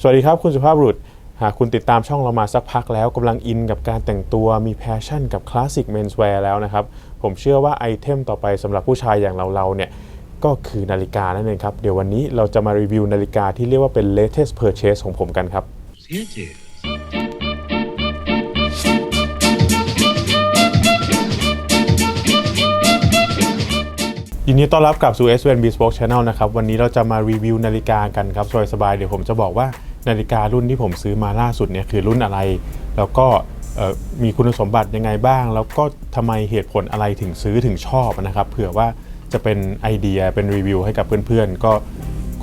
สวัสดีครับคุณสุภาพบุรุษ หากคุณติดตามช่องเรามาสักพักแล้วกำลังอินกับการแต่งตัวมีแพชชั่นกับคลาสสิกเมนส์แวร์แล้วนะครับ ผมเชื่อว่าไอเทมต่อไปสำหรับผู้ชายอย่างเราๆเนี่ย ก็คือนาฬิกานั่นเองครับ เดี๋ยววันนี้เราจะมารีวิวนาฬิกาที่เรียกว่าเป็น latest purchase ของผมกันครับ ยินดีต้อนรับกลับสู่ s อ n Bespoke Channel นะครับ วันนี้เราจะมารีวิวนาฬิกากันครับสบายๆเดี๋ยวผมจะบอกว่า นาฬิการุ่นที่ผมซื้อมาล่าสุดเนี่ยคือรุ่นอะไร แล้วก็มีคุณสมบัติยังไงบ้าง แล้วก็ทำไมเหตุผลอะไรถึงซื้อถึงชอบนะครับ เผื่อว่าจะเป็นไอเดียเป็นรีวิวให้กับเพื่อนๆ ก็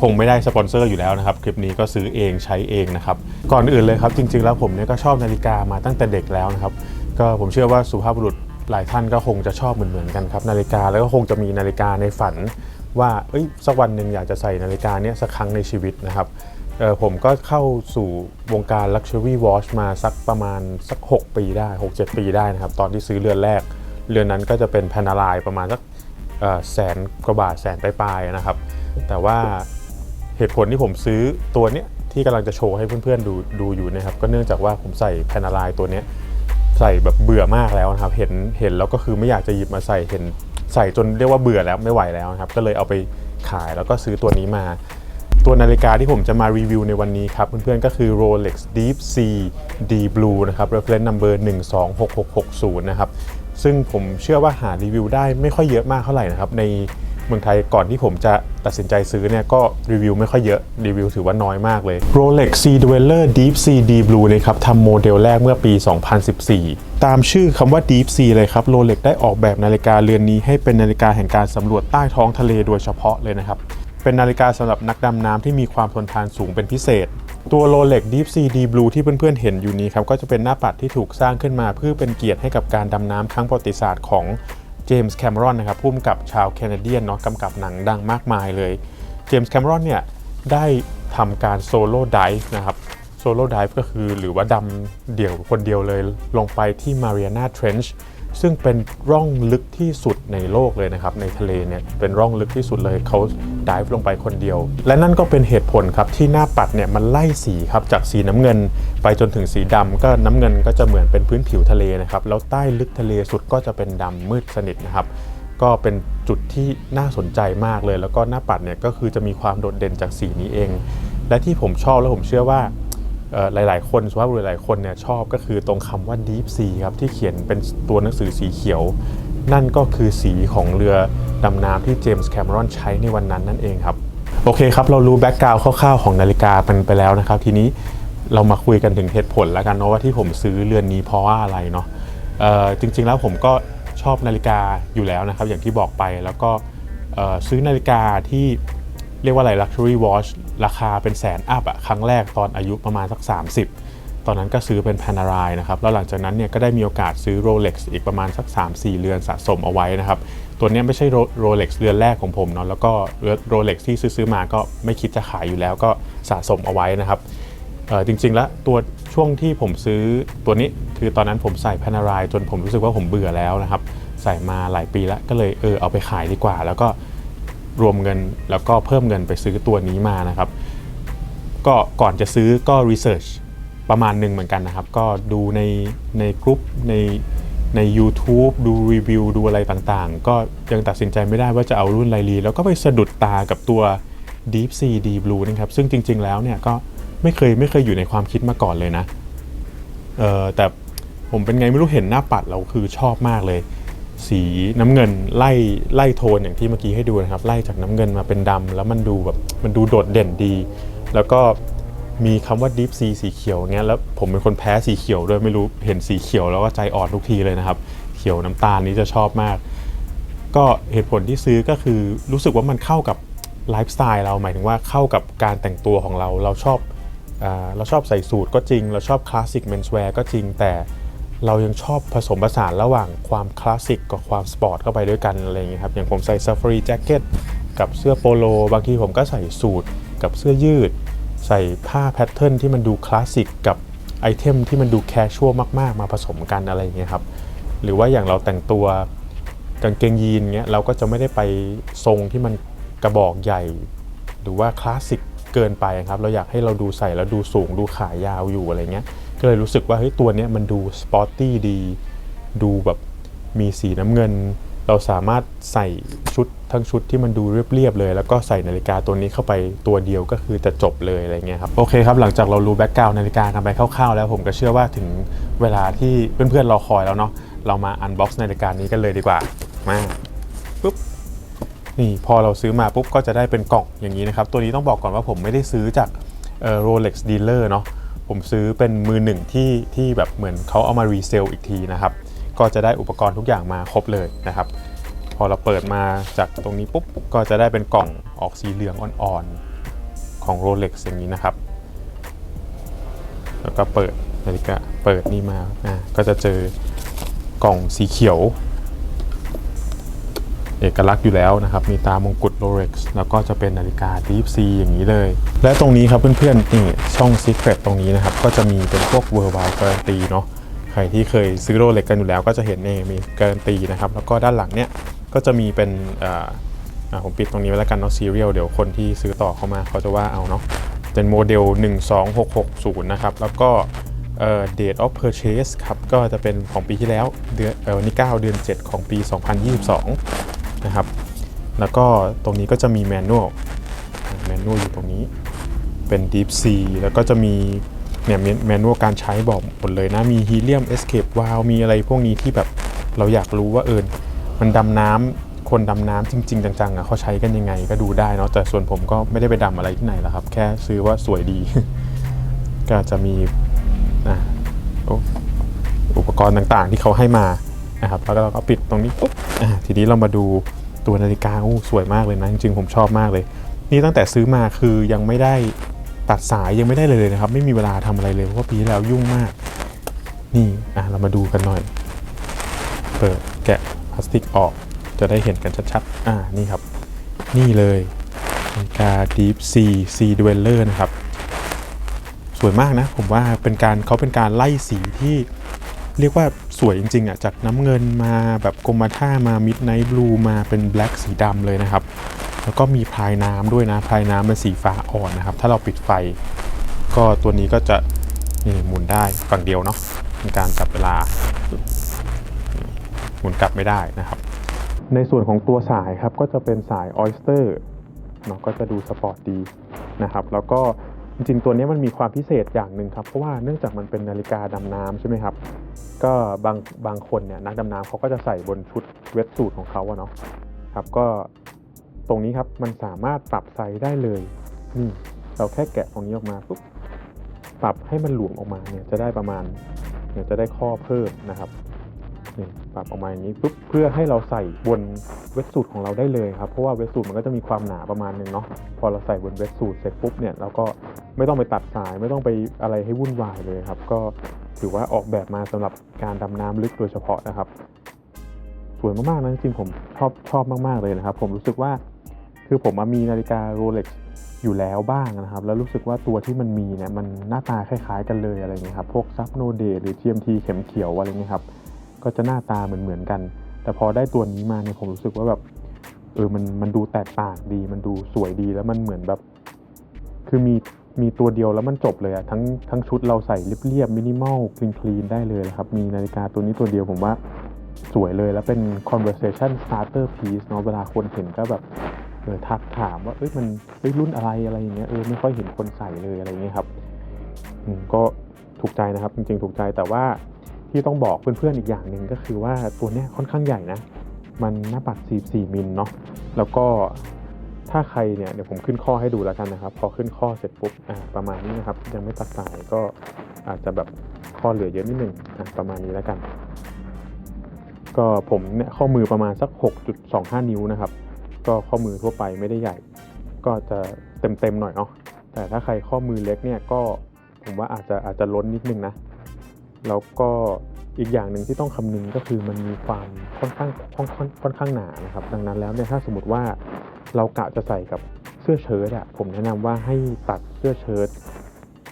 คงไม่ได้สปอนเซอร์อยู่แล้วนะครับ คลิปนี้ก็ซื้อเองใช้เองนะครับ ก่อนอื่นเลยครับจริง ๆ แล้วผมเนี่ยก็ชอบนาฬิกามาตั้งแต่เด็กแล้วนะครับ ก็ผมเชื่อว่าสุภาพบุรุษหลายท่านก็คงจะชอบเหมือนๆกันครับนาฬิกาแล้วก็คงจะมีนาฬิกาในฝันว่าเอ้ยสักวันหนึ่งอยากจะใส่นาฬิกาเนี้ยสักครั้งในชีวิตนะครับ เออผมก็เข้าสู่วงการ Luxury Watch มาสักประมาณสัก 6 ปีได้ 6-7 ปีได้นะครับ ตอนที่ซื้อเรือนแรก เรือนนั้นก็จะเป็น p a n a l i ประมาณสักแสนกว่าบาทแสนปลายๆนะครับ แต่ว่าเหตุผลที่ผมซื้อตัวเนี้ยที่กำลังจะโชว์ให้เพื่อนๆดูดูอยู่นะครับก็เนื่องจากว่าผมใส่ p a n a l i ตัวเนี้ยใส่แบบเบื่อมากแล้วนะครับ เห็นเห็นแล้วก็คือไม่อยากจะหยิบมาใส่เห็นใส่จนเรียกว่าเบื่อแล้วไม่ไหวแล้วนะครับ ก็เลยเอาไปขายแล้วก็ซื้อตัวนี้มา ตัวนาฬิกาที่ผมจะมารีวิวในวันนี้ครับเพื่อนๆก็คือ Rolex Deep Sea D Blue นะครับ reference number 126660 นะครับ ซึ่งผมเชื่อว่าหารีวิวได้ไม่ค่อยเยอะมากเท่าไหร่นะครับ ในเมืองไทยก่อนที่ผมจะตัดสินใจซื้อเนี่ยก็รีวิวไม่ค่อยเยอะ รีวิวถือว่าน้อยมากเลย Rolex Sea Dweller Deep Sea D Blue นะครับทำโมเดลแรกเมื่อปี 2014 ตามชื่อคำว่า Deep Sea เลยครับ Rolex ได้ออกแบบนาฬิกาเรือนนี้ให้เป็นนาฬิกาแห่งการสำรวจใต้ท้องทะเลโดยเฉพาะเลยนะครับ เป็นนาฬิกาสำหรับนักดำน้ำที่มีความทนทานสูงเป็นพิเศษ ตัว Rolex Deep Sea D Blue ที่เพื่อนๆเห็นอยู่นี้ครับ ก็จะเป็นหน้าปัดที่ถูกสร้างขึ้นมา เพื่อเป็นเกียรติให้กับการดำน้ำครั้งประวัติศาสตร์ของเจมส์แคมรอนนะครับผู้กำกับชาวแคนาเดียนเนาะกำกับหนังดังมากมายเลยเจมส์แคมรอนเนี่ยได้ทำการโซโล่ไดฟ์นะครับโซโล่ไดฟ์ก็คือหรือว่าดำเดี่ยวคนเดียวเลยลงไปที่ Mariana Trench ซึ่งเป็นร่องลึกที่สุดในโลกเลยนะครับ ในทะเลเนี่ยเป็นร่องลึกที่สุดเลยเขาดิฟลงไปคนเดียว และนั่นก็เป็นเหตุผลครับที่หน้าปัดเนี่ยมันไล่สีครับจากสีน้ำเงิน ไปจนถึงสีดำก็น้ำเงินก็จะเหมือนเป็นพื้นผิวทะเลนะครับแล้วใต้ลึกทะเลสุดก็จะเป็นดำมืดสนิทนะครับก็เป็นจุดที่น่าสนใจมากเลย แล้วก็หน้าปัดเนี่ยก็คือจะมีความโดดเด่นจากสีนี้เอง และที่ผมชอบและผมเชื่อว่า หลาย ๆ คนสุภาพบุรุษหลายคนเนี่ยชอบก็คือตรงคำว่า Deep Sea ครับที่เขียนเป็นตัวหนังสือสีเขียว นั่นก็คือสีของเรือดำน้ำที่เจมส์แคมรอนใช้ในวันนั้นนั่นเองครับโอเคครับ เรารู้แบ็กกราวด์คร่าวๆของนาฬิกามันไปแล้วนะครับ ทีนี้เรามาคุยกันถึงเหตุผลแล้วกันเนาะว่าที่ผมซื้อเรือนนี้เพราะว่าอะไรเนาะจริง ๆ แล้วผมก็ชอบนาฬิกาอยู่แล้วนะครับ อย่างที่บอกไปแล้วก็ซื้อนาฬิกาที่ เรียกว่าอะไร luxury watch ราคาเป็นแสนอัพอะครั้งแรกตอนอายุประมาณสัก 30 ตอนนั้นก็ซื้อเป็น Panerai นะครับ แล้วหลังจากนั้นเนี่ยก็ได้มีโอกาสซื้อ Rolex อีกประมาณสัก 3-4 เรือนสะสมเอาไว้นะครับ ตัวนี้ไม่ใช่ Rolex เรือนแรกของผมเนาะแล้วก็ Rolex ที่ซื้อมาก็ไม่คิดจะขายอยู่แล้วก็สะสมเอาไว้นะครับจริงๆแล้วตัวช่วงที่ผมซื้อตัวนี้คือตอนนั้นผมใส่ Panerai จนผมรู้สึกว่าผมเบื่อแล้วนะครับ ใส่มาหลายปีแล้วก็เลยเออเอาไปขายดีกว่า แล้วก็ รวมเงินแล้วก็เพิ่มเงินไปซื้อตัวนี้มานะครับ ก็ก่อนจะซื้อก็รีเสิร์ชประมาณหนึ่งเหมือนกันนะครับ ก็ดูในในกลุ่มในใน YouTube ดูรีวิวดูอะไรต่างๆ ก็ยังตัดสินใจไม่ได้ว่าจะเอารุ่นไรลี แล้วก็ไปสะดุดตากับตัว Deep Sea D Blue นะครับ ซึ่งจริง ๆ แล้วเนี่ยก็ไม่เคยไม่เคยอยู่ในความคิดมาก่อนเลยนะ เออแต่ผมเป็นไงไม่รู้เห็นหน้าปัดเราคือชอบมากเลย สีน้ำเงินไล่ไล่โทนอย่างที่เมื่อกี้ให้ดูนะครับ ไล่จากน้ำเงินมาเป็นดำแล้วมันดูแบบมันดูโดดเด่นดี แล้วก็มีคำว่า Deep Sea สีเขียวเงี้ยแล้วผมเป็นคนแพ้สีเขียวด้วยไม่รู้เห็นสีเขียวแล้วก็ใจอ่อนทุกทีเลยนะครับ เขียวน้ำตาลนี้จะชอบมาก ก็เหตุผลที่ซื้อก็คือรู้สึกว่ามันเข้ากับไลฟ์สไตล์เราหมายถึงว่าเข้ากับการแต่งตัวของเราเราชอบอเราชอบใส่สูทก็จริง เราชอบคลาสสิกเมนส์แวร์ก็จริงแต่ เรายังชอบผสมผสานระหว่างความคลาสสิกกับความสปอร์ตเข้าไปด้วยกันอะไรอย่างเงี้ยครับอย่างผมใส่ซ a ฟ a รีแจ็คเก็ตกับเสื้อโปโล บางทีผมก็ใส่สูทกับเสื้อยืด ใส่ผ้าแพทเทิร์นที่มันดูคลาสสิกกับไอเทมที่มันดูแคชชวลมากๆ มาผสมกันอะไรอย่างเงี้ยครับหรือว่าอย่างเราแต่งตัวกางเกงยีนเงี้ยเราก็จะไม่ได้ไปทรงที่มันกระบอกใหญ่ หรือว่าคลาสสิกเกินไปครับเราอยากให้เราดูใส่แล้วดูสูงดูขายาวอยู่อะไรเงี้ย ก็เลยรู้สึกว่าเฮ้ยตัวนี้มันดูสปอร์ตี้ดี ดูแบบมีสีน้ำเงิน เราสามารถใส่ชุดทั้งชุดที่มันดูเรียบๆเลย แล้วก็ใส่นาฬิกาตัวนี้เข้าไปตัวเดียวก็คือจะจบเลยอะไรเงี้ยครับโอเคครับหลังจากเรารู้แบ็กกราวน์นาฬิกากันไปคร่าวๆ แล้วผมก็เชื่อว่าถึงเวลาที่เพื่อนๆรอคอยแล้วเนาะเรามาอันบ็อกซ์นาฬิกานี้กันเลยดีกว่ามาปุ๊บนี่พอเราซื้อมาปุ๊บก็จะได้เป็นกล่องอย่างนี้นะครับ ตัวนี้ต้องบอกก่อนว่าผมไม่ได้ซื้อจากโรเอ่อ Rolex dealer เนาะ ผมซื้อเป็นมือหนึ่งที่ที่แบบเหมือนเขาเอามารีเซลอีกทีนะครับ ก็จะได้อุปกรณ์ทุกอย่างมาครบเลยนะครับ พอเราเปิดมาจากตรงนี้ปุ๊บก็จะได้เป็นกล่องออกสีเหลืองอ่อนๆของ Rolex อย่างนี้นะครับ แล้วก็เปิดนาฬิกาเปิดนี่มาอ่าก็จะเจอกล่องสีเขียว เอกลักษณ์อยู่แล้วนะครับ มีตามงกุฎ Rolex แล้วก็จะเป็นนาฬิกา Deep Sea อย่างนี้เลย และตรงนี้ครับเพื่อนๆนี่ช่อง Secret ตรงนี้นะครับ ก็จะมีเป็นพวก Worldwide Guarantee เนาะใครที่เคยซื้อ Rolex กันอยู่แล้วก็จะเห็นนี่มีการันตีนะครับ แล้วก็ด้านหลังเนี่ยก็จะมีเป็นอ่าผมปิดตรงนี้ไว้แล้วกันเนาะ Serial เดี๋ยวคนที่ซื้อต่อเข้ามาเขาจะว่าเอาเนาะเป็นโมเดล 12660 นะครับ แล้วก็เอ่อ date of purchase ครับ ก็จะเป็นของปีที่แล้วเดือนเอ่อวันที่9เดือน 7 ของปี 2022 นะครับ แล้วก็ตรงนี้ก็จะมีแมนนวลแมนนวลอยู่ตรงนี้ เป็น Deep Sea แล้วก็จะมีเนี่ยแมนนวลการใช้บอกหมดเลยนะ มี Helium Escape Valve มีอะไรพวกนี้ที่แบบเราอยากรู้ว่าเออมันดำน้ำคนดำน้ำจริง ๆ จังๆอะเขาใช้กันยังไงก็ดูได้เนาะแต่ส่วนผมก็ไม่ได้ไปดำอะไรที่ไหนหรอกครับ แค่ซื้อว่าสวยดี ก็จะมีนะโอ้อุปกรณ์ต่างๆที่เขาให้มา นะครับแล้วเราก็ปิดตรงนี้ปุ๊บทีนี้เรามาดูตัวนาฬิกาอู้สวยมากเลยนะจริงๆผมชอบมากเลย นี่ตั้งแต่ซื้อมาคือยังไม่ได้ตัดสายยังไม่ได้เลยนะครับ ไม่มีเวลาทำอะไรเลยเพราะว่าปีที่แล้วยุ่งมาก นี่อะเรามาดูกันหน่อย เปิดแกะพลาสติกออก จะได้เห็นกันชัดๆ อ่านี่ครับ นี่เลยนาฬิกา Deep Sea Sea Dweller นะครับ สวยมากนะ ผมว่าเป็นการเขาเป็นการไล่สีที่ เรียกว่าสวยจริงๆอะจากน้ำเงินมาแบบกรมท่ามา Midnight Blue มาเป็น Black สีดำเลยนะครับ แล้วก็มีพายน้ำด้วยนะพายน้ำเป็นสีฟ้าอ่อนนะครับ ถ้าเราปิดไฟ ก็ตัวนี้ก็จะนี่หมุนได้ฝั่งเดียวเนาะเป็นการจับเวลา หมุนกลับไม่ได้นะครับ ในส่วนของตัวสายครับก็จะเป็นสาย Oyster เนาะก็จะดูสปอร์ตดีนะครับ แล้วก็ จริงๆตัวนี้มันมีความพิเศษอย่างหนึ่งครับเพราะว่าเนื่องจากมันเป็นนาฬิกาดำน้ำใช่ไหมครับ ก็บางบางคนเนี่ยนักดำน้ำเขาก็จะใส่บนชุดเวทสูทของเขาอะเนาะครับก็ตรงนี้ครับมันสามารถปรับไซส์ได้เลยนี่เราแค่แกะตรงนี้ออกมาปุ๊บปรับให้มันหลวมออกมาเนี่ยจะได้ประมาณเนี่ยจะได้ข้อเพิ่มนะครับ นี่ปรับออกมาอย่างนี้ปุ๊บเพื่อให้เราใส่บนเวทสูตรของเราได้เลยครับเพราะว่าเวทสูตรมันก็จะมีความหนาประมาณหนึงเนาะพอเราใส่บนเวทสูตรเสร็จปุ๊บเนี่ยเราก็ไม่ต้องไปตัดสายไม่ต้องไปอะไรให้วุ่นวายเลยครับ ก็ถือว่าออกแบบมาสำหรับการดำน้ำลึกโดยเฉพาะนะครับ สวยมากๆนะจริงผมชอบชอบมากๆเลยนะครับ ผมรู้สึกว่าคือผมมีนาฬิกา Rolex อยู่แล้วบ้างนะครับ แล้วรู้สึกว่าตัวที่มันมีเนี่ยมันหน้าตาคล้ายๆกันเลยอะไรเงี้ยครับพวกซับโนเดหรือ GMT เข็มเขียวอะไรเงี้ยครับ ก็จะหน้าตาเหมือนเหมือนๆกัน แต่พอได้ตัวนี้มาเนี่ยผมรู้สึกว่าแบบเออมันมันดูแตกต่างดี มันดูสวยดีแล้วมันเหมือนแบบ คือมีมีตัวเดียวแล้วมันจบเลยอะทั้งทั้งชุดเราใส่เรียบๆมินิมอลคลีนคลีนได้เลยนะครับ มีนาฬิกาตัวนี้ตัวเดียวผมว่าสวยเลยแล้วเป็น conversation starter piece เนาะเวลาคนเห็นก็แบบเออทักถามว่าเอ้ยมันเอ้ยรุ่นอะไรอะไรอย่างเงี้ยเออไม่ค่อยเห็นคนใส่เลยอะไรเงี้ยครับอืมก็ถูกใจนะครับจริงๆถูกใจแต่ว่า ที่ต้องบอกเพื่อนๆอีกอย่างหนึ่งก็คือว่าตัวนี้ค่อนข้างใหญ่นะ มันหน้าปัด 44 มิลเนาะแล้วก็ถ้าใครเนี่ยเดี๋ยวผมขึ้นข้อให้ดูแล้วกันนะครับ พอขึ้นข้อเสร็จปุ๊บประมาณนี้นะครับ ยังไม่ตัดสายก็อาจจะแบบข้อเหลือเยอะนิดหนึ่งประมาณนี้แล้วกัน ก็ผมเนี่ยข้อมือประมาณสัก 6.25 นิ้วนะครับ ก็ข้อมือทั่วไปไม่ได้ใหญ่ ก็จะเต็มๆหน่อยเนาะแต่ถ้าใครข้อมือเล็กเนี่ยก็ผมว่าอาจจะอาจจะล้นนิดนึงนะ แล้วก็อีกอย่างหนึ่งที่ต้องคำนึงก็คือมันมีความค่อนข้างค่อนข้างค่อนข้างหนานะครับ ดังนั้นแล้วเนี่ยถ้าสมมติว่าเรากะจะใส่กับเสื้อเชิ้ตอะผมแนะนำว่าให้ตัดเสื้อเชิ้ต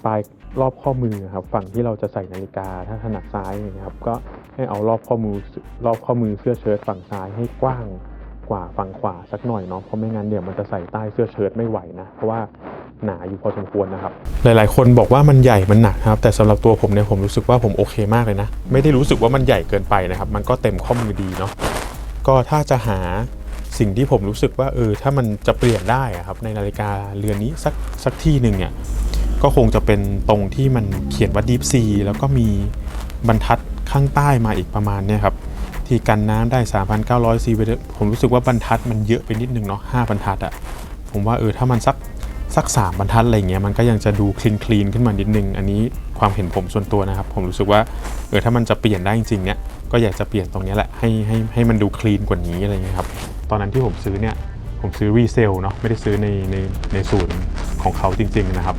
ปลายรอบข้อมือครับฝั่งที่เราจะใส่นาฬิกาถ้าถนัดซ้ายนะครับก็ให้เอารอบข้อมือรอบข้อมือเสื้อเชิ้ตฝั่งซ้ายให้กว้างกว่าฝั่งขวาสักหน่อยเนาะเพราะไม่งั้นเดี๋ยวมันจะใส่ใต้เสื้อเชิ้ตไม่ไหวนะเพราะว่า หนาอยู่พอสมควรนะครับ หลายๆ คนบอกว่ามันใหญ่มันหนักครับ แต่สำหรับตัวผมเนี่ยผมรู้สึกว่าผมโอเคมากเลยนะ ไม่ได้รู้สึกว่ามันใหญ่เกินไปนะครับ มันก็เต็มข้อมือดีเนาะ ก็ถ้าจะหาสิ่งที่ผมรู้สึกว่าเออถ้ามันจะเปลี่ยนได้อะครับในนาฬิกาเรือนนี้สักสักที่หนึ่งเนี่ยก็คงจะเป็นตรงที่มันเขียนว่า Deep Sea แล้วก็มีบรรทัดข้างใต้มาอีกประมาณเนี่ยครับที่กันน้ำได้ 3,900ซีผมรู้สึกว่าบรรทัดมันเยอะไปนิดนึงเนาะ5บรรทัดอะผมว่าเออถ้ามันสัก สัก 3 บรรทัดอะไรเงี้ยมันก็ยังจะดูคลีนคลีนขึ้นมานิดนึง อันนี้ความเห็นผมส่วนตัวนะครับ ผมรู้สึกว่าเออถ้ามันจะเปลี่ยนได้จริงๆเนี่ยก็อยากจะเปลี่ยนตรงนี้แหละให้ให้ให้มันดูคลีนกว่านี้อะไรเงี้ยครับตอนนั้นที่ผมซื้อเนี่ยผมซื้อรีเซลเนาะไม่ได้ซื้อในในในศูนย์ของเขาจริง ๆนะครับ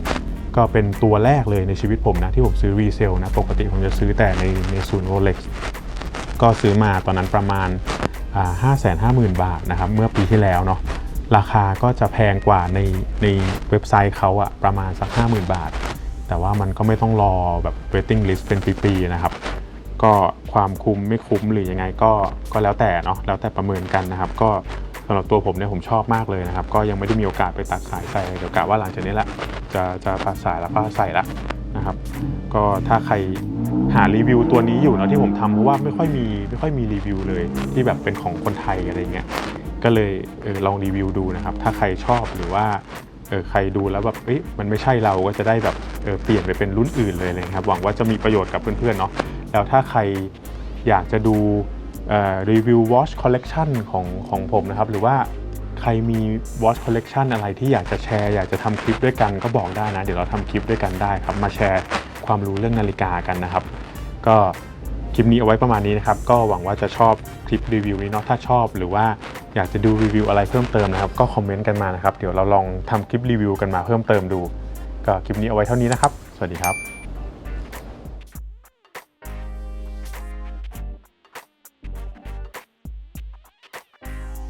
ก็เป็นตัวแรกเลยในชีวิตผมนะที่ผมซื้อรีเซลนะปกติผมจะซื้อแต่ในในศูนย์โรเล็กก็ซื้อมาตอนนั้นประมาณห้าแสนห้าหมื่นบาทนะครับเมื่อปีที่แล้วเนาะ ราคาก็จะแพงกว่าในในเว็บไซต์เขาอะประมาณสัก 50,000 บาท แต่ว่ามันก็ไม่ต้องรอแบบ waiting list เป็นปีๆนะครับ ก็ความคุ้มไม่คุ้มหรือยังไงก็ก็แล้วแต่เนาะแล้วแต่ประเมินกันนะครับ ก็สำหรับตัวผมเนี่ยผมชอบมากเลยนะครับ ก็ยังไม่ได้มีโอกาสไปตัดสายใส่เดี๋ยวกะว่าหลังจากนี้แหละจะจะตัดสายแล้วก็ใส่ละนะครับก็ถ้าใครหารีวิวตัวนี้อยู่เนาะที่ผมทำเพราะว่าไม่ค่อยมีไม่ค่อยมีรีวิวเลยที่แบบเป็นของคนไทยอะไรเงี้ย ก็เลยเออลองรีวิวดูนะครับ ถ้าใครชอบหรือว่าเออใครดูแล้วแบบเอ้ยมันไม่ใช่เราก็จะได้แบบเออเปลี่ยนไปเป็นรุ่นอื่นเลยนะครับ หวังว่าจะมีประโยชน์กับเพื่อนๆเนาะแล้วถ้าใครอยากจะดูรีวิว watch collection ของของผมนะครับ หรือว่าใครมี watch collection อะไรที่อยากจะแชร์ อยากจะทำคลิปด้วยกันก็บอกได้นะ เดี๋ยวเราทำคลิปด้วยกันได้ครับ มาแชร์ความรู้เรื่องนาฬิกากันนะครับ ก็คลิปนี้เอาไว้ประมาณนี้นะครับ ก็หวังว่าจะชอบคลิปรีวิวนี้เนาะถ้าชอบหรือว่า อยากจะดูรีวิวอะไรเพิ่มเติมนะครับ ก็คอมเมนต์กันมานะครับ เดี๋ยวเราลองทำคลิปรีวิวกันมาเพิ่มเติมดู ก็คลิปนี้เอาไว้เท่านี้นะครับ สวัสดีครับ